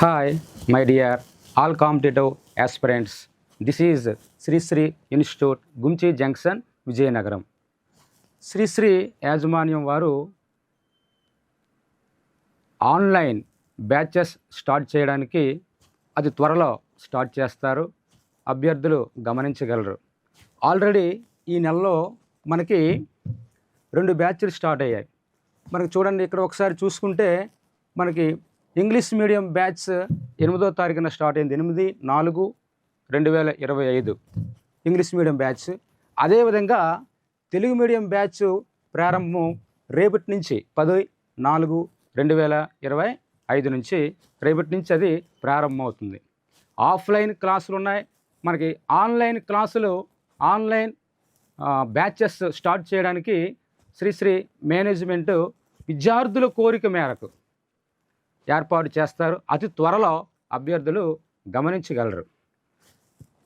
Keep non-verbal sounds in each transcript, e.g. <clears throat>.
Hi my dear all competitive aspirants. This is Sri Sri institute Gunchi junction Vizianagaram Sri Sri యాజమాన్యం వారు online batches start చేయడానికి అది త్వరలో start చేస్తారు అభ్యర్థులు గమనించగలరు ఆల్రెడీ ఈ నెలలో మనకి రెండు బ్యాచ్లు స్టార్ట్ అయ్యాయి మనకి చూడండి ఇక్కడ ఒకసారి చూసుకుంటే మనకి ఇంగ్లీష్ మీడియం బ్యాచ్ ఎనిమిదో తారీఖున స్టార్ట్ అయింది. ఎనిమిది నాలుగు రెండు వేల ఇరవై ఐదు. English medium batch. అదేవిధంగా తెలుగు మీడియం బ్యాచ్ ప్రారంభం రేపటి నుంచి పది నాలుగు రెండు వేల ఇరవై ఐదు నుంచి రేపటి నుంచి అది ప్రారంభమవుతుంది. ఆఫ్లైన్ క్లాసులు ఉన్నాయి. మనకి ఆన్లైన్ క్లాసులు ఆన్లైన్ బ్యాచెస్ స్టార్ట్ చేయడానికి శ్రీశ్రీ మేనేజ్మెంట్ విద్యార్థుల కోరిక మేరకు ఏర్పాటు చేస్తారు. అతి త్వరలో అభ్యర్థులు గమనించగలరు.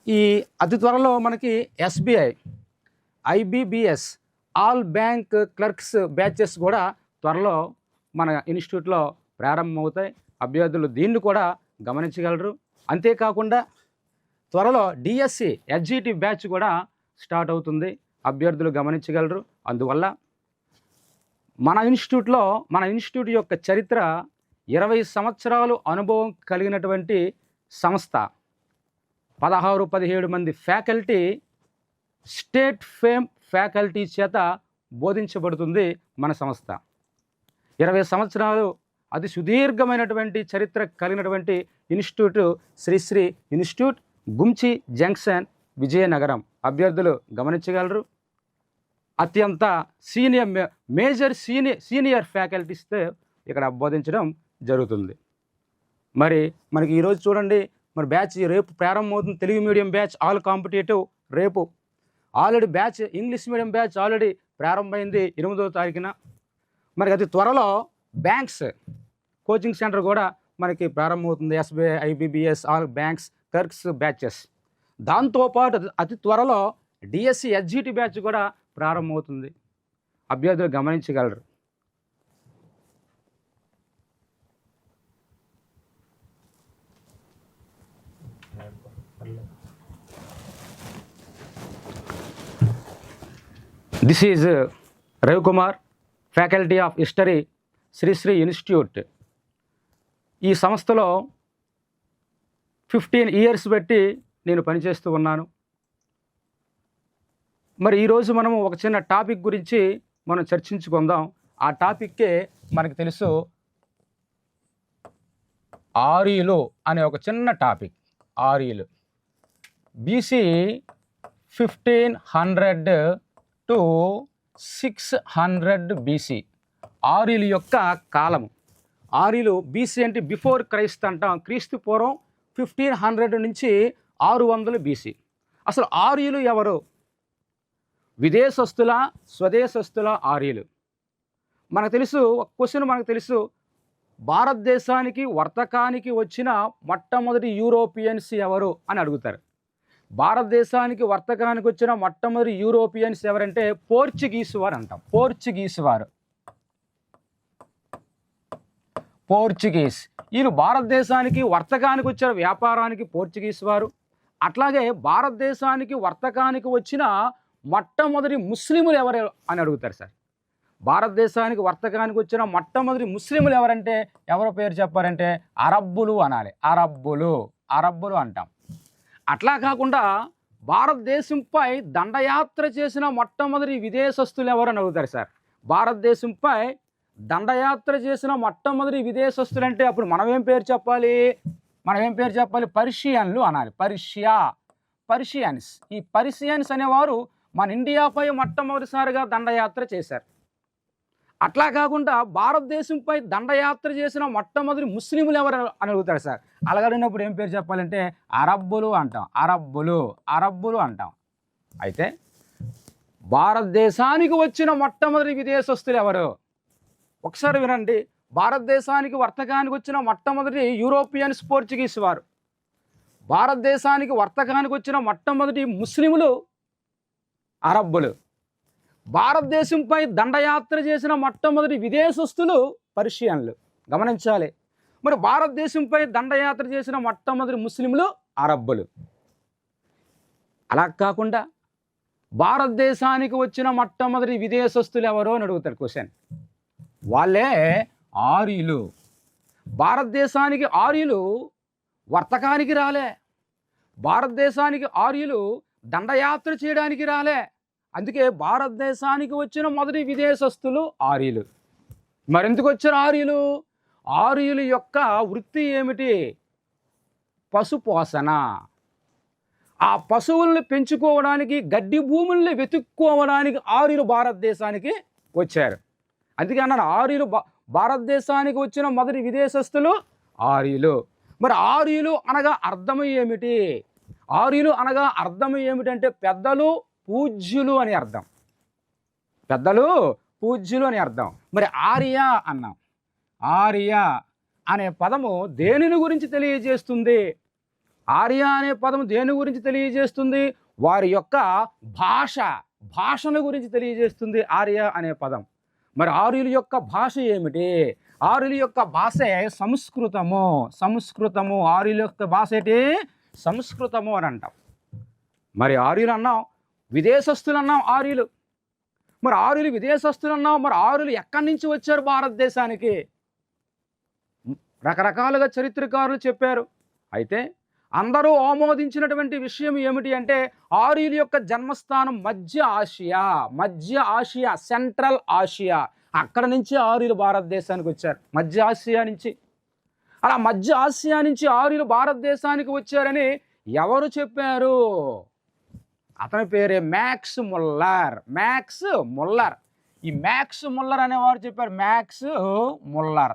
ఈ అతి త్వరలో మనకి SBI IBPS all bank clerks batches కూడా త్వరలో మన ఇన్స్టిట్యూట్లో ప్రారంభమవుతాయి. అభ్యర్థులు దీన్ని కూడా గమనించగలరు. అంతేకాకుండా త్వరలో డిఎస్సి ఎస్జిటి బ్యాచ్ కూడా స్టార్ట్ అవుతుంది. అభ్యర్థులు గమనించగలరు. అందువల్ల మన ఇన్స్టిట్యూట్లో మన ఇన్స్టిట్యూట్ యొక్క చరిత్ర ఇరవై సంవత్సరాలు అనుభవం కలిగినటువంటి సంస్థ. పదహారు పదిహేడు మంది ఫ్యాకల్టీ స్టేట్ ఫేమ్ ఫ్యాకల్టీ చేత బోధించబడుతుంది మన సంస్థ. ఇరవై సంవత్సరాలు అతి సుదీర్ఘమైనటువంటి చరిత్ర కలిగినటువంటి institute Sri Sri institute Gunchi junction Vizianagaram. అభ్యర్థులు గమనించగలరు. అత్యంత సీనియర్ మే- మేజర్ సీనియర్ సీనియర్ ఫ్యాకల్టీస్తో ఇక్కడ బోధించడం జరుగుతుంది. మరి మనకి ఈరోజు చూడండి మరి బ్యాచ్ రేపు ప్రారంభమవుతుంది. Telugu medium batch all competitive రేపు. Already batch English medium batch already ప్రారంభమైంది ఎనిమిదవ తారీఖున. మరి అతి త్వరలో బ్యాంక్స్ కోచింగ్ సెంటర్ కూడా మనకి ప్రారంభమవుతుంది. SBI IBPS all banks clerks batches. దాంతోపాటు అతి- అతి త్వరలో డిఎస్సి ఎస్జిటి బ్యాచ్ కూడా ప్రారంభమవుతుంది. అభ్యర్థులు గమనించగలరు. This is Ravikumar faculty of history Sri Sri institute ఈ సంస్థలో ఫిఫ్టీన్ ఇయర్స్ పెట్టి నేను పనిచేస్తూ ఉన్నాను. మరి ఈరోజు మనము ఒక చిన్న టాపిక్ గురించి మనం చర్చించుకుందాం. ఆ టాపిక్కే మనకు తెలుసు ఆర్యులు అనే ఒక చిన్న టాపిక్ ఆర్యులు. BC fifteen hundred to six hundred BC. ఆర్యులు యొక్క కాలము. ఆర్యులు బీసీ అంటే బిఫోర్ క్రైస్త్ అంటాం. క్రీస్తు పూర్వం ఫిఫ్టీన్ హండ్రెడ్ నుంచి ఆరు వందలు బీసీ. అసలు ఆర్యులు ఎవరు? విదేశస్తుల స్వదేశస్తుల ఆర్యులు మనకు తెలుసు ఒక క్వశ్చన్ మనకు తెలుసు. భారతదేశానికి వర్తకానికి వచ్చిన మొట్టమొదటి యూరోపియన్స్ ఎవరు అని అడుగుతారు. భారతదేశానికి వర్తకానికి వచ్చిన మొట్టమొదటి యూరోపియన్స్ ఎవరంటే పోర్చుగీస్ వారు అంటాం. పోర్చుగీస్ వారు. పోర్చుగీస్. వీళ్ళు భారతదేశానికి వర్తకానికి వచ్చిన వ్యాపారానికి పోర్చుగీస్ వారు. అట్లాగే భారతదేశానికి వర్తకానికి వచ్చిన మొట్టమొదటి ముస్లిములు ఎవరు అని అడుగుతారు సార్. భారతదేశానికి వర్తకానికి వచ్చిన మొట్టమొదటి ముస్లిములు ఎవరంటే ఎవరి పేరు చెప్పారంటే అరబ్బులు అనాలి. అరబ్బులు. అరబ్బులు అంటాం. అట్లా కాకుండా భారతదేశంపై దండయాత్ర చేసిన మొట్టమొదటి విదేశస్తులు ఎవరని అని అడుగుతారు సార్? భారతదేశంపై దండయాత్ర చేసిన మొట్టమొదటి విదేశస్తులు అంటే అప్పుడు మనమేం పేరు చెప్పాలి? మనం ఏం పేరు చెప్పాలి? పర్షియన్లు అనాలి. పర్షియా. పర్షియన్స్. ఈ పర్షియన్స్ అనేవారు మన ఇండియాపై మొట్టమొదటిసారిగా దండయాత్ర చేశారు. అట్లా కాకుండా భారతదేశంపై దండయాత్ర చేసిన మొట్టమొదటి ముస్లింలు ఎవరు అని అడుగుతారు సార్. అలగడినప్పుడు ఏం పేరు చెప్పాలంటే అరబ్బులు అంటాం. అరబ్బులు అరబ్బులు అంటాం. అయితే భారతదేశానికి వచ్చిన మొట్టమొదటి విదేశస్తులు ఎవరు? ఒకసారి వినండి. భారతదేశానికి వర్తకానికి వచ్చిన మొట్టమొదటి యూరోపియన్స్ పోర్చుగీస్ వారు. భారతదేశానికి వర్తకానికి వచ్చిన మొట్టమొదటి ముస్లిములు అరబ్బులు. భారతదేశంపై దండయాత్ర చేసిన మొట్టమొదటి విదేశస్తులు పర్షియన్లు. గమనించాలి. మరి భారతదేశంపై దండయాత్ర చేసిన మొట్టమొదటి ముస్లింలు అరబ్బులు. అలా కాకుండా భారతదేశానికి వచ్చిన మొట్టమొదటి విదేశస్తులు ఎవరో అని అడుగుతాడు క్వశ్చన్. వాళ్ళే ఆర్యులు. భారతదేశానికి ఆర్యులు వర్తకానికి రాలే. భారతదేశానికి ఆర్యులు దండయాత్ర చేయడానికి రాలే. అందుకే భారతదేశానికి వచ్చిన మొదటి విదేశస్తులు ఆర్యులు. మరెందుకు వచ్చారు ఆర్యులు? ఆర్యుల యొక్క వృత్తి ఏమిటి? పశుపోషణ ఆ పశువుల్ని పెంచుకోవడానికి గడ్డి భూముల్ని వెతుక్కోవడానికి ఆర్యులు భారతదేశానికి వచ్చారు. అందుకే అన్నాను ఆర్యులు భా- భారతదేశానికి వచ్చిన మొదటి విదేశస్తులు ఆర్యులు. మరి ఆర్యులు అనగా అర్థం ఏమిటి? ఆర్యులు అనగా అర్థం ఏమిటంటే పెద్దలు పూజ్యులు అని అర్థం. పెద్దలు పూజ్యులు అని అర్థం. మరి ఆర్య అన్నాం. ఆర్య అనే పదము దేనిని గురించి తెలియజేస్తుంది? ఆర్య అనే పదము దేని గురించి తెలియజేస్తుంది? వారి యొక్క భాష భాషను గురించి తెలియజేస్తుంది ఆర్య అనే పదం. మరి ఆర్యుల యొక్క భాష ఏమిటి? ఆర్యుల యొక్క భాషే సంస్కృతము. సంస్కృతము ఆర్యుల యొక్క భాష ఏంటి? సంస్కృతము అని అంటాం. మరి ఆర్యులు అన్నాం విదేశస్తులు అన్నాం ఆర్యులు. మరి ఆర్యులు విదేశస్తులు అన్నాం మరి ఆర్యులు ఎక్కడి నుంచి వచ్చారు భారతదేశానికి? రకరకాలుగా చరిత్రకారులు చెప్పారు. అయితే అందరూ ఆమోదించినటువంటి విషయం ఏమిటి అంటే ఆర్యుల యొక్క జన్మస్థానం మధ్య ఆసియా మధ్య ఆసియా సెంట్రల్ ఆసియా. అక్కడ నుంచి ఆర్యులు భారతదేశానికి వచ్చారు. మధ్య ఆసియా నుంచి. అలా మధ్య ఆసియా నుంచి ఆర్యులు భారతదేశానికి వచ్చారని ఎవరు చెప్పారు? అతని పేరే మ్యాక్స్ ముల్లర్. Max Muller. ఈ మ్యాక్స్ ముల్లర్ అనేవారు చెప్పారు. Max Muller.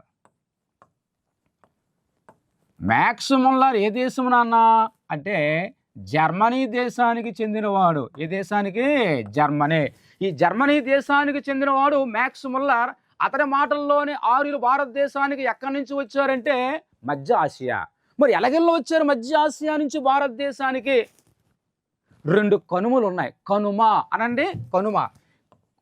మ్యాక్స్ ముల్లర్ ఏ దేశం నాన్న? అంటే జర్మనీ దేశానికి చెందినవాడు. ఏ దేశానికి? జర్మనీ. ఈ జర్మనీ దేశానికి చెందినవాడు మ్యాక్స్ ముల్లర్. అతని మాటల్లోనే ఆర్యులు భారతదేశానికి ఎక్కడి నుంచి వచ్చారంటే మధ్య ఆసియా. మరి ఎలాగెల్లో వచ్చారు మధ్య ఆసియా నుంచి భారతదేశానికి? రెండు కనుమలు ఉన్నాయి. కనుమ అనండి కనుమ.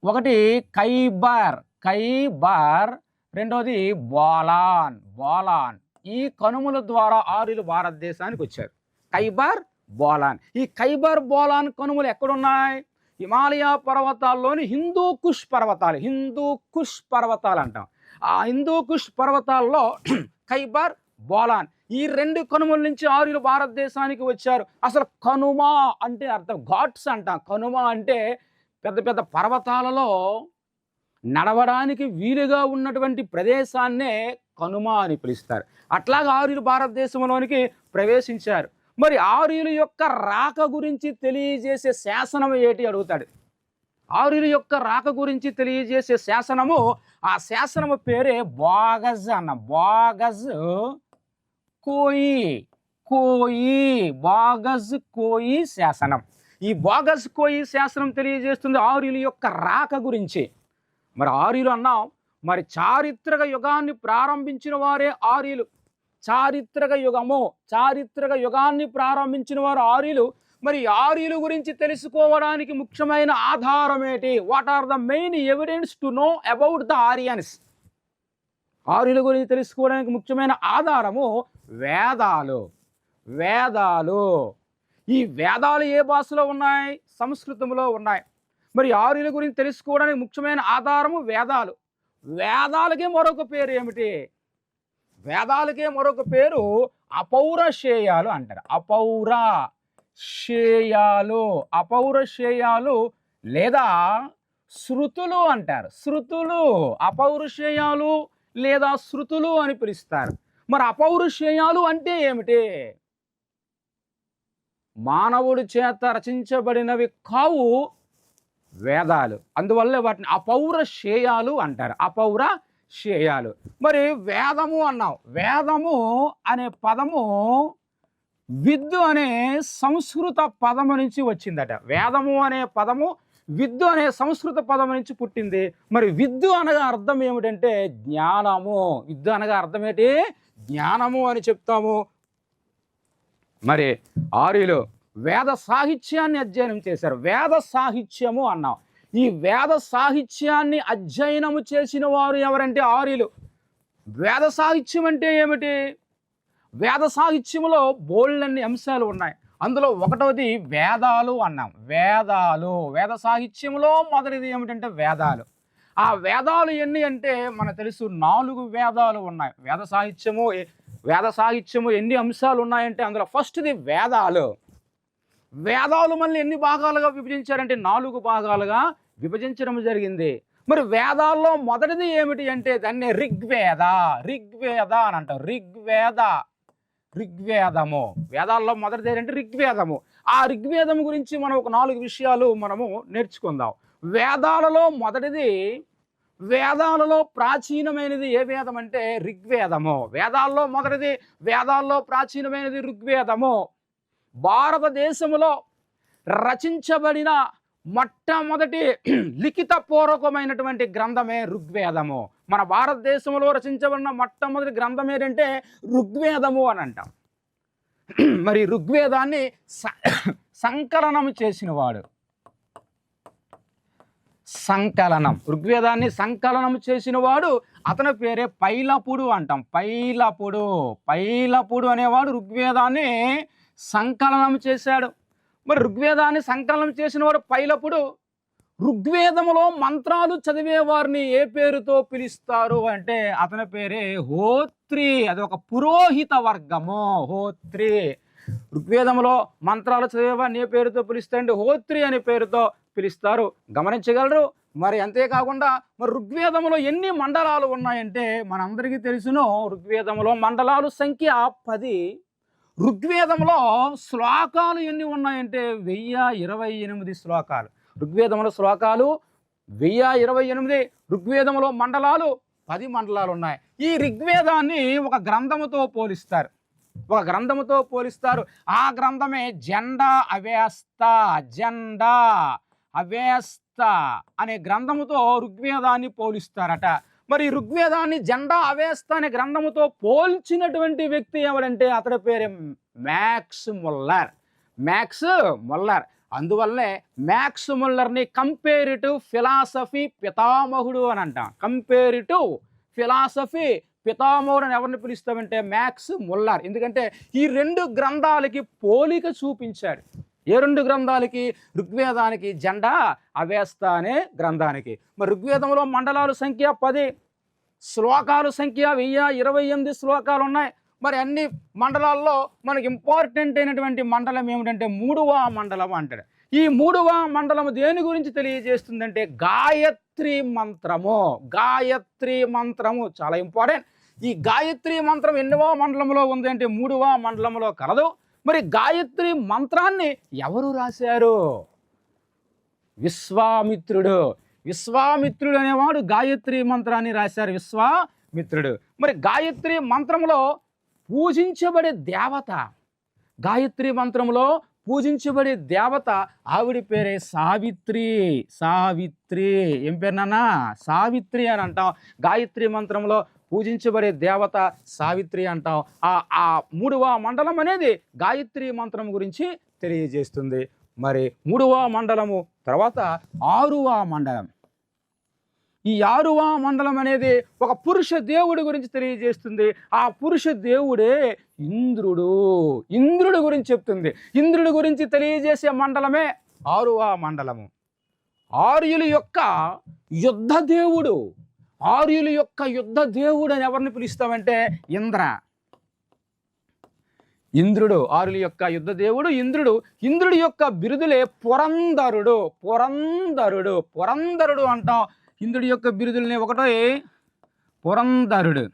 ఒకటి కైబార్ కైబార్ రెండోది బోలాన్ బోలాన్ ఈ కనుమల ద్వారా ఆర్యులు భారతదేశానికి వచ్చారు. కైబార్ బోలాన్ ఈ కైబార్ బోలాన్ కనుమలు ఎక్కడున్నాయి? హిమాలయ పర్వతాల్లోని హిందూ కుష్ పర్వతాలు. హిందూ కుష్ పర్వతాలు అంటాం. ఆ హిందూ కుష్ పర్వతాల్లో <clears throat> ఖైబర్ బోలాన్ ఈ రెండు కనుమల నుంచి ఆర్యులు భారతదేశానికి వచ్చారు. అసలు కనుమ అంటే అర్థం ఘాట్స్ అంటాం. కనుమ అంటే పెద్ద పెద్ద పర్వతాలలో నడవడానికి వీలుగా ఉన్నటువంటి ప్రదేశాన్నే కనుమ అని పిలుస్తారు. అట్లాగే ఆర్యులు భారతదేశంలోనికి ప్రవేశించారు. మరి ఆర్యుల యొక్క రాక గురించి తెలియజేసే శాసనం ఏటి అడుగుతాడు. ఆర్యుల యొక్క రాక గురించి తెలియజేసే శాసనము ఆ శాసనము పేరే బాగజ్ అన్న. బాగజ్ కోయి కోయి బాగజ్ కోయి శాసనం. ఈ బాగజ్ కోయి శాసనం తెలియజేస్తుంది ఆర్యుల యొక్క రాక గురించి. మరి ఆర్యులు అన్నాం మరి చారిత్రక యుగాన్ని ప్రారంభించిన వారే ఆర్యులు. చారిత్రక యుగము చారిత్రక యుగాన్ని ప్రారంభించిన వారు ఆర్యులు. మరి ఆర్యులు ఆర్యుల గురించి తెలుసుకోవడానికి ముఖ్యమైన ఆధారం ఏంటి? What are the main evidence to know about the Aryans ఆర్యుల గురించి తెలుసుకోవడానికి ముఖ్యమైన ఆధారము వేదాలు. వేదాలు. ఈ వేదాలు ఏ భాషలో ఉన్నాయి? సంస్కృతంలో ఉన్నాయి. మరి ఆర్యుల గురించి తెలుసుకోవడానికి ముఖ్యమైన ఆధారము వేదాలు. వేదాలకే మరొక పేరు ఏమిటి? వేదాలకే మరొక పేరు అపౌరశేయాలు అంటారు. అపౌర శేయాలు అపౌరశేయాలు లేదా శృతులు అంటారు. శృతులు అపౌరుషేయాలు లేదా శృతులు అని పిలుస్తారు. మరి అపౌరుషేయాలు అంటే ఏమిటి? మానవుడి చేత రచించబడినవి కావు వేదాలు. అందువల్ల వాటిని అపౌర శేయాలు అంటారు. అపౌర శేయాలు మరి వేదము అన్నాం వేదము అనే పదము విద్దు అనే సంస్కృత పదము నుంచి వచ్చిందట. వేదము అనే పదము విద్దు అనే సంస్కృత పదం నుంచి పుట్టింది. మరి విద్దు అనగా అర్థం ఏమిటంటే జ్ఞానము. విద్దు అనగా అర్థం ఏంటి? జ్ఞానము అని చెప్తాము. మరి ఆర్యులు వేద సాహిత్యాన్ని అధ్యయనం చేశారు. వేద సాహిత్యము అన్నాం. ఈ వేద సాహిత్యాన్ని అధ్యయనము చేసిన వారు ఎవరంటే ఆర్యులు. వేద సాహిత్యం అంటే ఏమిటి? వేద సాహిత్యంలో బోల్డన్ని అంశాలు ఉన్నాయి. అందులో ఒకటవది వేదాలు అన్నాం. వేదాలు. వేద సాహిత్యంలో మొదటిది ఏమిటంటే వేదాలు. ఆ వేదాలు ఎన్ని అంటే మనకు తెలుసు నాలుగు వేదాలు ఉన్నాయి. వేద సాహిత్యము వేద సాహిత్యము ఎన్ని అంశాలు ఉన్నాయంటే అందులో ఫస్ట్ది వేదాలు. వేదాలు మళ్ళీ ఎన్ని భాగాలుగా విభజించారంటే నాలుగు భాగాలుగా విభజించడం జరిగింది. మరి వేదాల్లో మొదటిది ఏమిటి అంటే దాన్ని రిగ్వేద రిగ్వేద అని అంటారు. రిగ్వేద ఋగ్వేదము. వేదాల్లో మొదటిది ఏంటంటే ఋగ్వేదము. ఆ ఋగ్వేదం గురించి మనం ఒక నాలుగు విషయాలు మనము నేర్చుకుందాం. వేదాలలో మొదటిది వేదాలలో ప్రాచీనమైనది ఏ వేదం అంటే ఋగ్వేదము. వేదాల్లో మొదటిది వేదాల్లో ప్రాచీనమైనది ఋగ్వేదము. భారతదేశంలో రచించబడిన మొట్టమొదటి లిఖిత పూర్వకమైనటువంటి గ్రంథమే ఋగ్వేదము. మన భారతదేశంలో రచించబడిన మొట్టమొదటి గ్రంథం ఏంటంటే ఋగ్వేదము అని అంటాం. మరి ఋగ్వేదాన్ని స- సంకలనం చేసినవాడు. సంకలనం. ఋగ్వేదాన్ని సంకలనం చేసినవాడు అతని పేరే పైలపుడు అంటాం. పైలపుడు. పైలపుడు అనేవాడు ఋగ్వేదాన్ని సంకలనం చేశాడు. మరి ఋగ్వేదాన్ని సంకలనం చేసినవాడు పైలప్పుడు ఋగ్వేదములో మంత్రాలు చదివే వారిని ఏ పేరుతో పిలుస్తారు అంటే అతని పేరే హోత్రి. అది ఒక పురోహిత వర్గము. హోత్రి. ఋగ్వేదంలో మంత్రాలు చదివేవాడిని ఏ పేరుతో పిలుస్తారంటే హోత్రి అనే పేరుతో పిలుస్తారు. గమనించగలరు? మరి అంతేకాకుండా మరి ఋగ్వేదంలో ఎన్ని మండలాలు ఉన్నాయంటే మనందరికీ తెలుసును. ఋగ్వేదంలో మండలాలు సంఖ్య పది. ఋగ్వేదంలో శ్లోకాలు ఎన్ని ఉన్నాయంటే వెయ్యి ఇరవై ఎనిమిది శ్లోకాలు. ఋగ్వేదంలో శ్లోకాలు వెయ్యి ఇరవై ఎనిమిది ఋగ్వేదంలో మండలాలు పది మండలాలు ఉన్నాయి. ఈ ఋగ్వేదాన్ని ఒక గ్రంథముతో పోలిస్తారు. ఒక గ్రంథముతో పోలిస్తారు. ఆ గ్రంథమే జెండా అవేస్త జెండా అవేస్త అనే గ్రంథముతో ఋగ్వేదాన్ని పోలిస్తారట. మరి ఋగ్వేదాన్ని జెండా అవేస్త అనే గ్రంథముతో పోల్చినటువంటి వ్యక్తి ఎవరంటే అతడి పేరు మ్యాక్స్ ముల్లర్. Max Muller. అందువల్లే మ్యాక్స్ ముల్లర్ని కంపేరిటివ్ ఫిలాసఫీ పితామహుడు అని అంటాం. కంపేరిటివ్ ఫిలాసఫీ పితామహుడు అని ఎవరిని పిలుస్తామంటే మ్యాక్స్ ముల్లర్. ఎందుకంటే ఈ రెండు గ్రంథాలకి పోలిక చూపించాడు. ఏ రెండు గ్రంథాలకి? ఋగ్వేదానికి జెండా? అవేస్త అనే గ్రంథానికి. మరి ఋగ్వేదంలో మండలాలు సంఖ్య పది శ్లోకాలు సంఖ్య వెయ్యి ఇరవై ఎనిమిది శ్లోకాలు ఉన్నాయి మరి అన్ని మండలాల్లో మనకి ఇంపార్టెంట్ అయినటువంటి మండలం ఏమిటంటే మూడవ మండలం అంటాడు. ఈ మూడవ మండలం దేని గురించి తెలియజేస్తుందంటే గాయత్రి మంత్రము. గాయత్రి మంత్రము చాలా ఇంపార్టెంట్. ఈ గాయత్రి మంత్రం ఎన్నవ మండలంలో ఉంది అంటే మూడవ మండలంలో కలదు. మరి గాయత్రి మంత్రాన్ని ఎవరు రాశారు? విశ్వామిత్రుడు. విశ్వామిత్రుడు అనేవాడు గాయత్రి మంత్రాన్ని రాశారు. విశ్వామిత్రుడు. మరి గాయత్రి మంత్రంలో పూజించబడే దేవత. గాయత్రి మంత్రంలో పూజించబడే దేవత ఆవిడ పేరే సావిత్రి. సావిత్రి. ఏం పేరు నాన్న? సావిత్రి అని అంటాం. గాయత్రి మంత్రంలో పూజించబడే దేవత సావిత్రి అంటాం. ఆ ఆ మూడవ మండలం అనేది గాయత్రి మంత్రం గురించి తెలియజేస్తుంది. మరి మూడవ మండలము తర్వాత ఆరువ మండలం. ఈ ఆరువ మండలం అనేది ఒక పురుష దేవుడి గురించి తెలియజేస్తుంది. ఆ పురుష దేవుడే ఇంద్రుడు. ఇంద్రుడి గురించి చెప్తుంది. ఇంద్రుడి గురించి తెలియజేసే మండలమే ఆరువ మండలము. ఆర్యుల యొక్క యుద్ధ దేవుడు. ఆర్యుల యొక్క యుద్ధ దేవుడు అని ఎవరిని పిలుస్తామంటే ఇంద్ర. ఇంద్రుడు ఆరుల యొక్క యుద్ధ దేవుడు ఇంద్రుడు. ఇంద్రుడి యొక్క బిరుదులే పురంధరుడు పురంధరుడు పురంధరుడు అంటాం. ఇంద్రుడి యొక్క బిరుదుల్ని ఒకటో పురంధరుడు.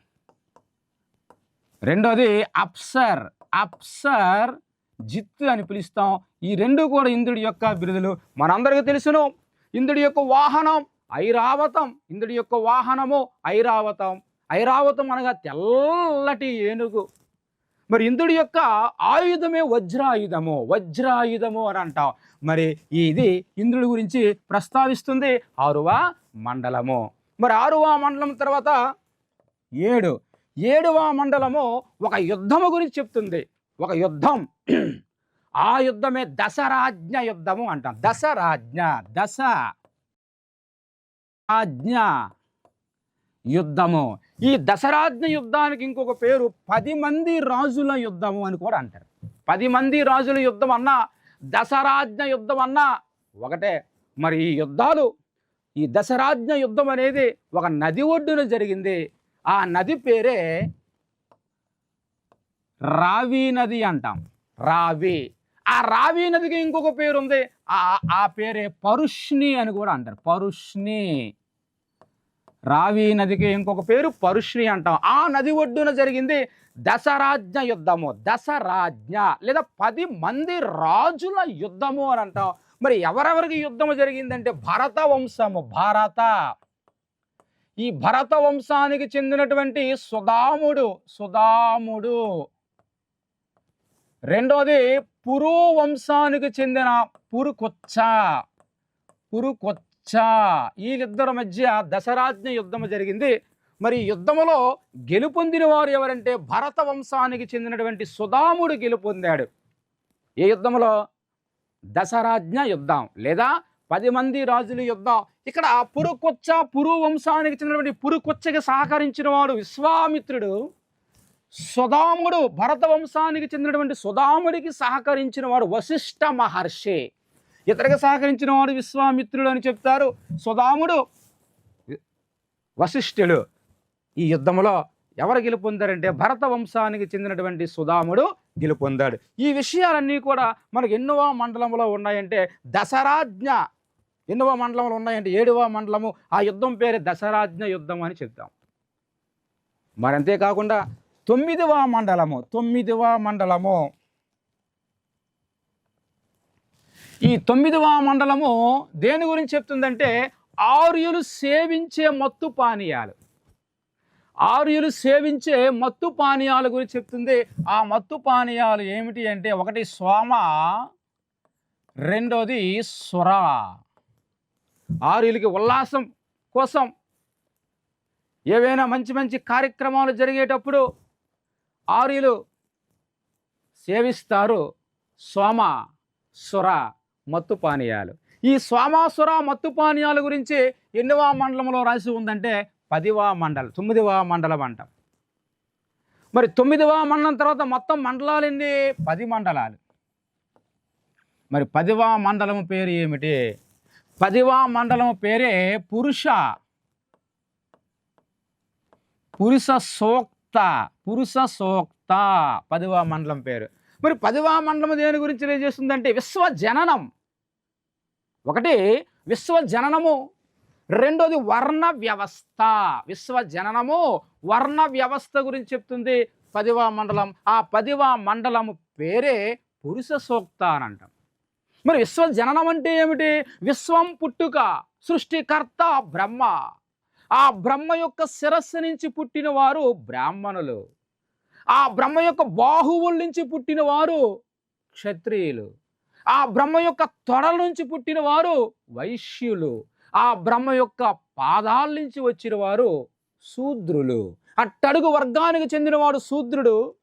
రెండోది అప్సర్. అప్సర్ జిత్ అని పిలుస్తాం. ఈ రెండు కూడా ఇంద్రుడి యొక్క బిరుదులు. మనందరికీ తెలుసును. ఇంద్రుడి యొక్క వాహనం. ఐరావతం ఇంద్రుడి యొక్క వాహనము ఐరావతం. ఐరావతం అనగా తెల్లటి ఏనుగు. మరి ఇంద్రుడి యొక్క ఆయుధమే వజ్రాయుధము. వజ్రాయుధము అని అంటాం. మరి ఇది ఇంద్రుడి గురించి ప్రస్తావిస్తుంది ఆరువ మండలము. మరి ఆరువ మండలం తర్వాత ఏడు. ఏడవ మండలము ఒక యుద్ధము గురించి చెప్తుంది. ఒక యుద్ధం. ఆ యుద్ధమే దశరాజ్ఞ యుద్ధము అంటాం. దశరాజ్ఞ దశ. ఆజ్ఞ యుద్ధము. ఈ దశరాజ్ఞ యుద్ధానికి ఇంకొక పేరు పది మంది రాజుల యుద్ధము అని కూడా అంటారు. పది మంది రాజుల యుద్ధం అన్నా దశరాజ్ఞ యుద్ధం అన్నా ఒకటే. మరి ఈ యుద్ధాలు ఈ దశరాజ్ఞ యుద్ధం అనేది ఒక నది ఒడ్డున జరిగింది. ఆ నది పేరే రావి నది అంటాం. రావి. ఆ రావి నదికి ఇంకొక పేరు ఉంది ఆ ఆ పేరే పరుష్ణి అని కూడా అంటారు. పరుష్ణి రావి నదికి ఇంకొక పేరు పరుశ్రీ అంటాం. ఆ నది ఒడ్డున జరిగింది దశరాజ్ఞ యుద్ధము. దశరాజ్ఞ లేదా పది మంది రాజుల యుద్ధము అని అంటాం. మరి ఎవరెవరికి యుద్ధము జరిగిందంటే భరత వంశము భారత. ఈ భరత వంశానికి చెందినటువంటి సుధాముడు సుధాముడు. రెండోది పురు వంశానికి చెందిన పురుకొచ్చ. పురుకొచ్చ వీళ్ళిద్దరి మధ్య దశరాజ్ఞ యుద్ధము జరిగింది. మరి యుద్ధములో గెలుపొందిన వారు ఎవరంటే భరత వంశానికి చెందినటువంటి సుధాముడు గెలుపొందాడు. ఏ యుద్ధములో? దశరాజ్ఞ యుద్ధం లేదా పది మంది రాజుల యుద్ధం. ఇక్కడ పురుకొచ్చ పురు వంశానికి చెందినటువంటి పురుకొచ్చకి సహకరించిన వాడు విశ్వామిత్రుడు. సుధాముడు భరత వంశానికి చెందినటువంటి సుధాముడికి సహకరించిన వాడు వశిష్ఠ మహర్షి. ఇతరికి సహకరించిన వాడు విశ్వామిత్రుడు అని చెప్తారు. సుధాముడు వశిష్ఠుడు. ఈ యుద్ధంలో ఎవరు గెలుపొందారంటే భరత వంశానికి చెందినటువంటి సుధాముడు గెలుపొందాడు. ఈ విషయాలన్నీ కూడా మనకు ఎన్నో మండలంలో ఉన్నాయంటే దశరాజ్ఞ. ఎన్నో మండలంలో ఉన్నాయంటే ఏడవ మండలము. ఆ యుద్ధం పేరు దశరాజ్ఞ యుద్ధం అని చెప్తాం. మరి అంతేకాకుండా తొమ్మిదవ మండలము. తొమ్మిదవ మండలము. ఈ తొమ్మిదవ మండలము దేని గురించి చెప్తుందంటే ఆర్యులు సేవించే మత్తు పానీయాలు. ఆర్యులు సేవించే మత్తు పానీయాల గురించి చెప్తుంది. ఆ మత్తు పానీయాలు ఏమిటి అంటే ఒకటి సోమ రెండోది స్వర. ఆర్యులకి ఉల్లాసం కోసం ఏవైనా మంచి మంచి కార్యక్రమాలు జరిగేటప్పుడు ఆర్యులు సేవిస్తారు. సోమ సుర మత్తు పానీయాలు. ఈ సోమాసుర మత్తు పానీయాల గురించి ఎన్నవ మండలంలో రాసి ఉందంటే పదివ మండలం తొమ్మిదివ మండలం అంటాం. మరి తొమ్మిదివ మండలం తర్వాత మొత్తం మండలాలు ఎన్ని? పది మండలాలు. మరి పదివ మండలం పేరు ఏమిటి? పదివ మండలం పేరే పురుష. పురుష సోక్త పురుష సోక్త పదివ మండలం పేరు. మరి పదివ మండలం దేని గురించి తెలియజేస్తుందంటే విశ్వ జననం ఒకటి విశ్వ జననము రెండోది వర్ణ వ్యవస్థ విశ్వ జననము వర్ణ వ్యవస్థ గురించి చెప్తుంది పదివ మండలం. ఆ పదివ మండలము పేరే పురుష సూక్త అని అంటాం. మరి విశ్వ జననం అంటే ఏమిటి? విశ్వం పుట్టుక సృష్టికర్త బ్రహ్మ. ఆ బ్రహ్మ యొక్క శిరస్సు నుంచి పుట్టిన వారు బ్రాహ్మణులు. ఆ బ్రహ్మ యొక్క బాహువుల నుంచి పుట్టిన వారు క్షత్రియులు. ఆ బ్రహ్మ యొక్క తొడల నుంచి పుట్టిన వారు వైశ్యులు. ఆ బ్రహ్మ యొక్క పాదాల నుంచి వచ్చిన వారు శూద్రులు. అట్టడుగు వర్గానికి చెందినవాడు శూద్రుడు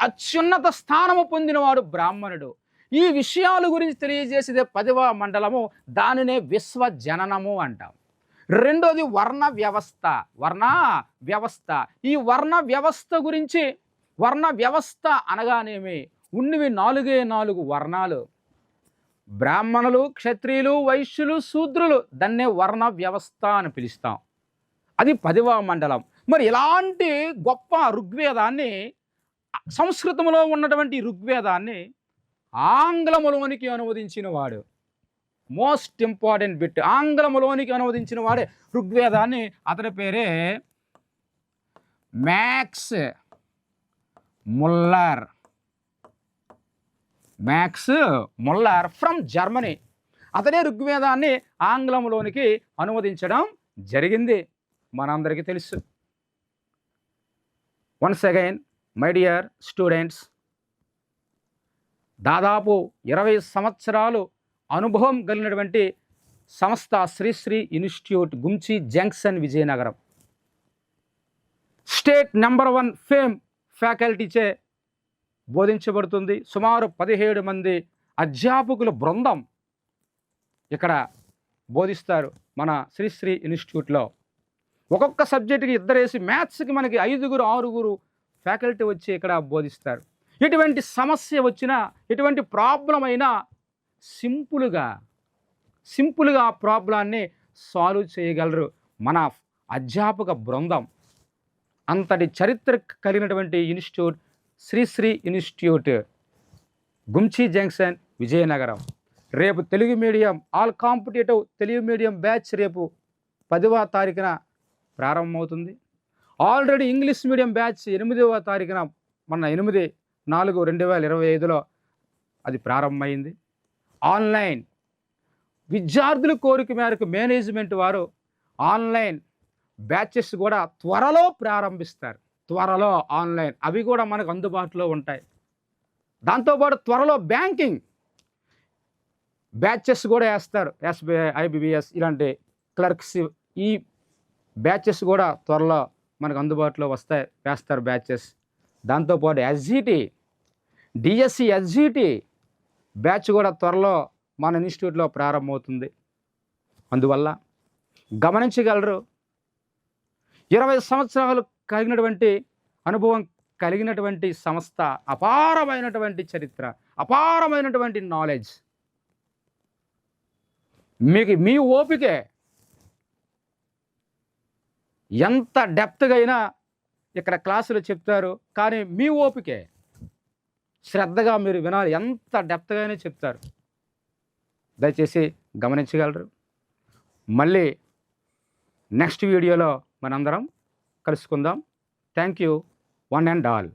అత్యున్నత స్థానము పొందినవాడు బ్రాహ్మణుడు. ఈ విషయాల గురించి తెలియజేసేదే పదవ మండలము దానినే విశ్వ జననము అంటాం. రెండోది వర్ణ వ్యవస్థ వర్ణ వ్యవస్థ. ఈ వర్ణ వ్యవస్థ గురించి వర్ణ వ్యవస్థ అనగానేమి? ఉన్నవి నాలుగే నాలుగు వర్ణాలు. బ్రాహ్మణులు క్షత్రియులు వైశ్యులు శూద్రులు దాన్నే వర్ణ వ్యవస్థ అని పిలుస్తాం. అది పదివ మండలం. మరి ఇలాంటి గొప్ప ఋగ్వేదాన్ని సంస్కృతంలో ఉన్నటువంటి ఋగ్వేదాన్ని ఆంగ్లములోనికి అనువదించిన వాడు. Most important bit. ఆంగ్లములోనికి అనువదించిన వాడే ఋగ్వేదాన్ని. అతని పేరే Max Muller. Max Muller from Germany అతనే ఋగ్వేదాన్ని ఆంగ్లంలోనికి అనువదించడం జరిగింది. మనందరికీ తెలుసు. Once again my dear students దాదాపు ఇరవై సంవత్సరాలు అనుభవం కలిగినటువంటి సంస్థ Sri Sri institute Gunchi junction Vizianagaram. State number one fame ఫ్యాకల్టీచే బోధించబడుతుంది. సుమారు పదిహేడు మంది అధ్యాపకుల బృందం ఇక్కడ బోధిస్తారు మన శ్రీశ్రీ ఇన్స్టిట్యూట్లో. ఒక్కొక్క సబ్జెక్టుకి ఇద్దరేసి మ్యాథ్స్కి మనకి ఐదుగురు ఆరుగురు ఫ్యాకల్టీ వచ్చి ఇక్కడ బోధిస్తారు. ఎటువంటి సమస్య వచ్చినా ఎటువంటి ప్రాబ్లం అయినా సింపుల్గా సింపుల్గా ఆ ప్రాబ్లాన్ని సాల్వ్ చేయగలరు మన అధ్యాపక బృందం. అంతటి చరిత్ర కలిగినటువంటి institute Sri Sri institute Gunchi junction Vizianagaram. రేపు Telugu medium all competitive Telugu medium batch రేపు పదవ తారీఖున ప్రారంభమవుతుంది. ఆల్రెడీ ఇంగ్లీష్ మీడియం బ్యాచ్ ఎనిమిదవ తారీఖున మన ఎనిమిది నాలుగు రెండు వేల ఇరవై ఐదులో అది ప్రారంభమైంది. ఆన్లైన్ విద్యార్థుల కోరిక మేరకు మేనేజ్మెంట్ వారు ఆన్లైన్ బ్యాచెస్ కూడా త్వరలో ప్రారంభిస్తారు. త్వరలో ఆన్లైన్. అవి కూడా మనకు అందుబాటులో ఉంటాయి. దాంతోపాటు త్వరలో బ్యాంకింగ్. బ్యాచెస్ కూడా వేస్తారు. ఎస్బీఐ ఐబిబిఎస్ ఇలాంటి క్లర్క్స్. ఈ బ్యాచెస్ కూడా త్వరలో మనకు అందుబాటులో వస్తాయి. వేస్తారు బ్యాచెస్. దాంతోపాటు ఎస్జీటీ డిఎస్సి ఎస్జీటీ బ్యాచ్ కూడా త్వరలో మన ఇన్స్టిట్యూట్లో ప్రారంభమవుతుంది. అందువల్ల గమనించగలరు. ఇరవై సంవత్సరాలు కలిగినటువంటి అనుభవం కలిగినటువంటి సంస్థ అపారమైనటువంటి చరిత్ర అపారమైనటువంటి నాలెడ్జ్ మీకు మీ ఓపికే ఎంత డెప్త్గా అయినా ఇక్కడ క్లాసులు చెప్తారు కానీ మీ ఓపికే శ్రద్ధగా మీరు వినాలి. ఎంత డెప్త్గా అయినా చెప్తారు. దయచేసి గమనించగలరు. మళ్ళీ నెక్స్ట్ వీడియోలో మనందరం కలుసుకుందాం. Thank you one and all